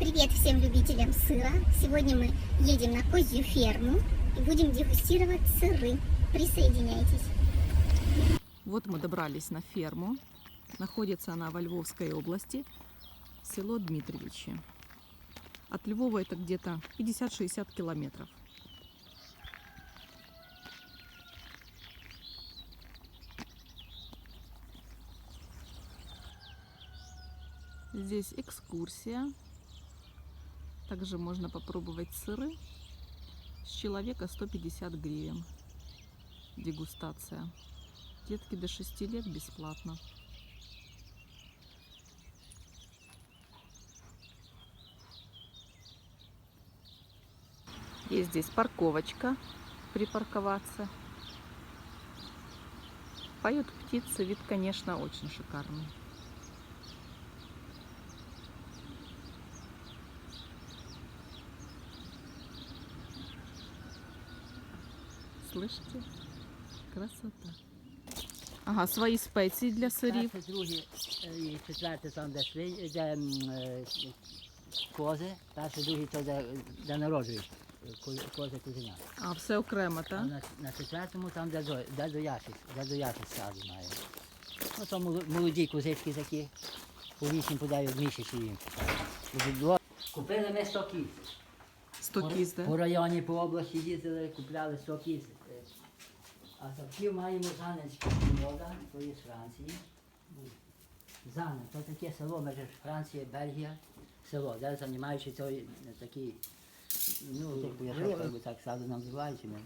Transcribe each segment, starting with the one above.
Привет всем любителям сыра. Сегодня мы едем на козью ферму и будем дегустировать сыры. Присоединяйтесь. Вот мы добрались на ферму. Находится она во Львовской области, село Дмитриевичи. От Львова это где-то 50-60 километров. Здесь экскурсия. Также можно попробовать сыры. С человека 150 гривен. Дегустация. Детки до 6 лет бесплатно. Есть здесь парковочка, припарковаться. Поют птицы, вид, конечно, очень шикарный. Слышите? Красота. Ага, свої спеції для сирів. Перше, друге і четверте там, де свині, де м, е, кози, перше, друге, то де, де народжують ко- кози козеня. А, все окремо, А так? на, на четвертому там, де, до- де дояшик, де дояшик саду має. Ну, то моло- молоді козички такі, по вісім подають місяці їм. Купили ми 100 кіз. 100 кіз, По да? районі, по області їздили, купляли 100. Е, А такі маємо Занецьке вода, то є з Франції. Зане, то таке село між Франція, Бельгія, село, де займаючи той е, такий, ну, поясок, як би так саду нам називають, ми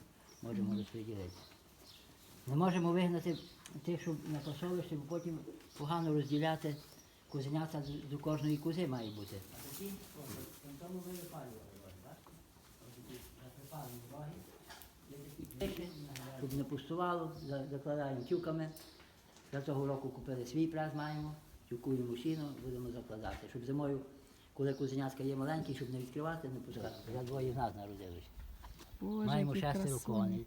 можемо розподілити. Не можемо вигнати тих, що на пасовищі, бо потім погано розділяти козенята до- кожної кози має бути. А такі, тому ми випалювали, ось, бачите? Ось такі засипали дороги, є такі пиші, щоб не пустувало, закладаємо тюками. Для цього року купили свій прес маємо, тюкуємо сіно, будемо закладати. Щоб зимою, коли козенятка є маленькі, щоб не відкривати, не пускати. Я двоє з нас народились. Боже, Маємо шестеро коней.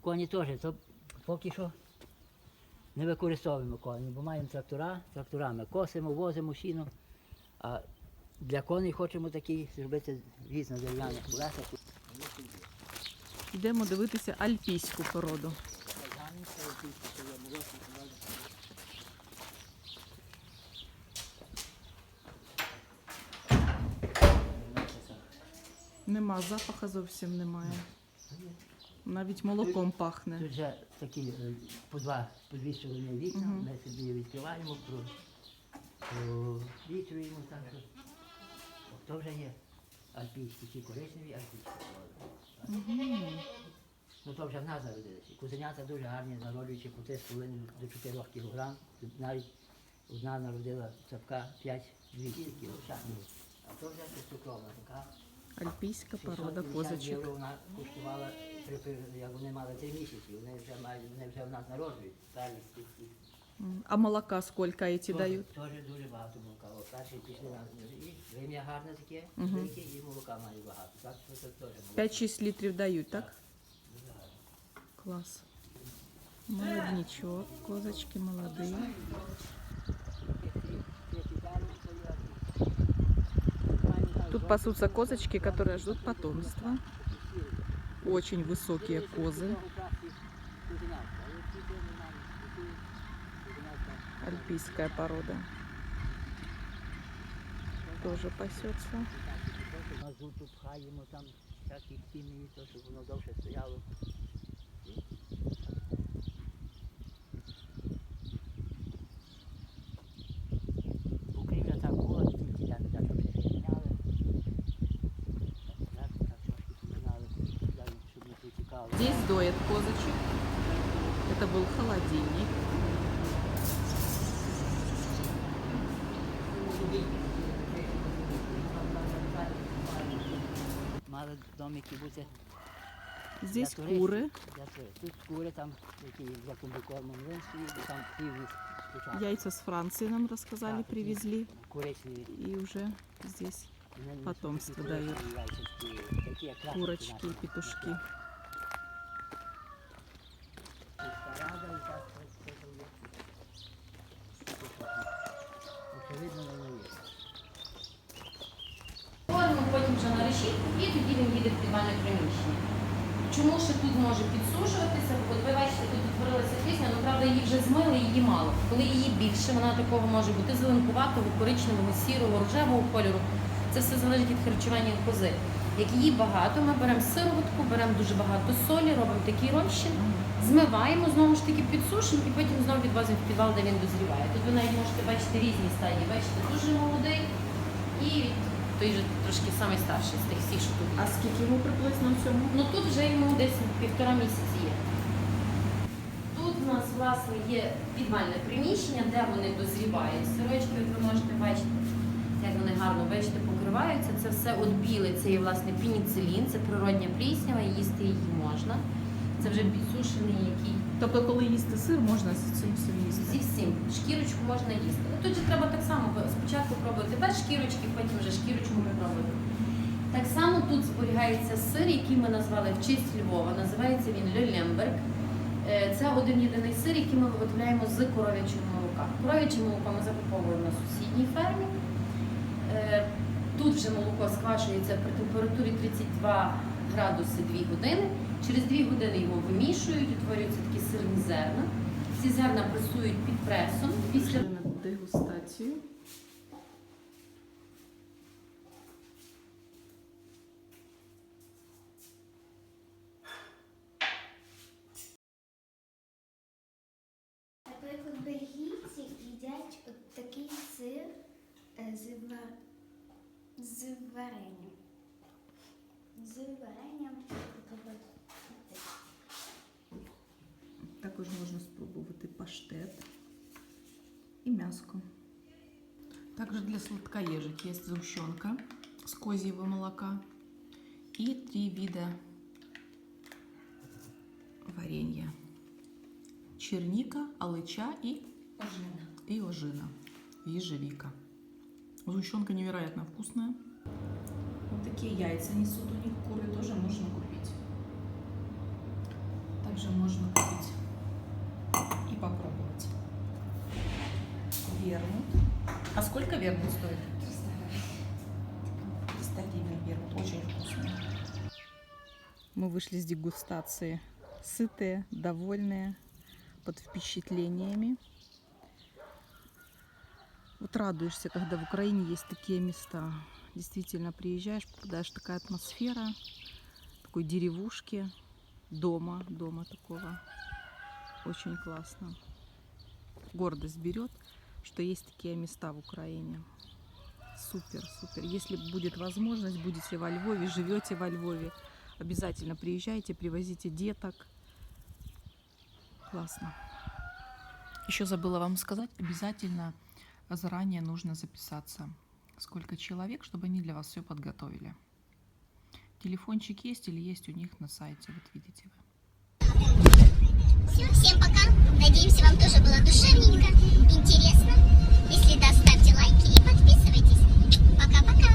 Коні теж, то поки що не використовуємо коні, бо маємо трактора, тракторами косимо, возимо сіно. А для коней хочемо такі зробити віз на дерев'яних колесах. Йдемо дивитися альпійську породу. Нема запаха зовсім немає. Навіть молоком пахне. Тут вже такі е, по два, по дві сторони вікна, Мгм. ми собі відкриваємо, про, провітрюємо так, що то вже є альпійські, ті коричневі альпійські. Мгм. Ну то вже в нас народилися. Кузенята дуже гарні, народжуючи по 3,5 до 4 кілограм. Тут навіть одна народила цапка 5-200 кілограм. А то вже цукровна така. Альпійська порода козочок. вона коштувала, як вони мали 3 місяці. Вони вже мають, вони вже в нас народжують. Первісті ці. М, А молока сколько эти Теж- дають? Теж дуже багато молока. От перші пішли на і вим'я гарне таке, Мгм. велике, і молока має багато. Так що це теж молоко. 5-6 літрів дають, так? Клас. Молодничок, козочки молодые. Тут пасутся козочки, которые ждут потомства. Очень высокие козы. Альпийская порода. Тоже пасется. Мазуту пхаємо там всякі хімії, то щоб воно довше стояло. Покрівля так була, тільки я так вже зняли. Так, так трошки поминали, щоб не протікало. Здесь доят козочек. Это был холодильник. домики бути Здесь для туристів, куры. для туристів. Тут кури там, які за комбікормом стоїть, там пів спочатку. Яйца с Франции нам рассказали, Так, такі привезли. Коричневі. И уже здесь Вони несуть Потомство такі дають. курочки, яйця, такі, як красні курочки наші. и петушки. Піде в підвальне приміщення. Чому ще тут може підсушуватися? От ви бачите, тут утворилася пісня, ну правда її вже змили, її мало. Коли її більше, вона такого може бути зеленкуватого, коричневого, сірого, рожевого кольору. Це все залежить від харчування кози. Як її багато, ми беремо сироватку, беремо дуже багато солі, робимо такий розчин, змиваємо, знову ж таки підсушимо і потім знову відвозимо в підвал, де він дозріває. Тут ви навіть можете бачити різні стадії. Бачите, дуже молодий і той же трошки самий старший з тих всіх, що тут. А скільки йому приблизно в цьому? Ну тут вже йому десь півтора місяці є. Тут у нас власне є підвальне приміщення, де вони дозрівають. Сирочки, от ви можете бачити, як вони гарно бачите, покриваються. Це все от біле, це є власне пеніцилін, це природня пліснява, їсти її можна. Це вже підсушений, який Тобто, коли їсти сир, можна з цим всім їсти. зі всім. Шкірочку можна їсти. Ну, Тут же треба так само спочатку пробувати без шкірочки, потім вже шкірочку попробувати. Так само тут зберігається сир, який ми назвали в честь Львова. Називається він Люлемберг. Е, Це один єдиний сир, який ми виготовляємо з коров'ячого молока. Коров'яче молоко ми закуповуємо на сусідній фермі. Е, Тут вже молоко сквашується при температурі 32 градуси 2 години. Через 2 години його вимішують, утворюються такі сирні зерна. Ці зерна пресують під пресом. Після на дегустацію. Наприклад, бельгійці їдять от такий сир е, з варенням. З варенням. Також можна спробувати паштет і м'яско. Также для сладкоежек есть сгущенка с козьего молока и три вида варенья. Черника, алыча и, ожина. и ожина, ежевика. Сгущенка невероятно вкусная. Такие яйца несут у них куры, тоже можно купить. Также можно купить и попробовать. Вермут. А сколько вермут стоит? 300 гривен вермут. Очень вкусно. Мы вышли с дегустации. Сытые, довольные, под впечатлениями. Вот радуешься, когда в Украине есть такие места. Действительно, приезжаешь, попадаешь в такая атмосфера, такой деревушки, дома, дома такого. Очень классно. Гордость берет, что есть такие места в Украине. Супер, супер. Если будет возможность, будете во Львове, живете во Львове, обязательно приезжайте, привозите деток. Классно. Еще забыла вам сказать, обязательно заранее нужно записаться, сколько человек, чтобы они для вас все подготовили. Телефончик есть или есть у них на сайте, вот видите вы. Все, всем пока. Надеемся, вам тоже было душевненько, интересно. Если да, ставьте лайки и подписывайтесь. Пока-пока.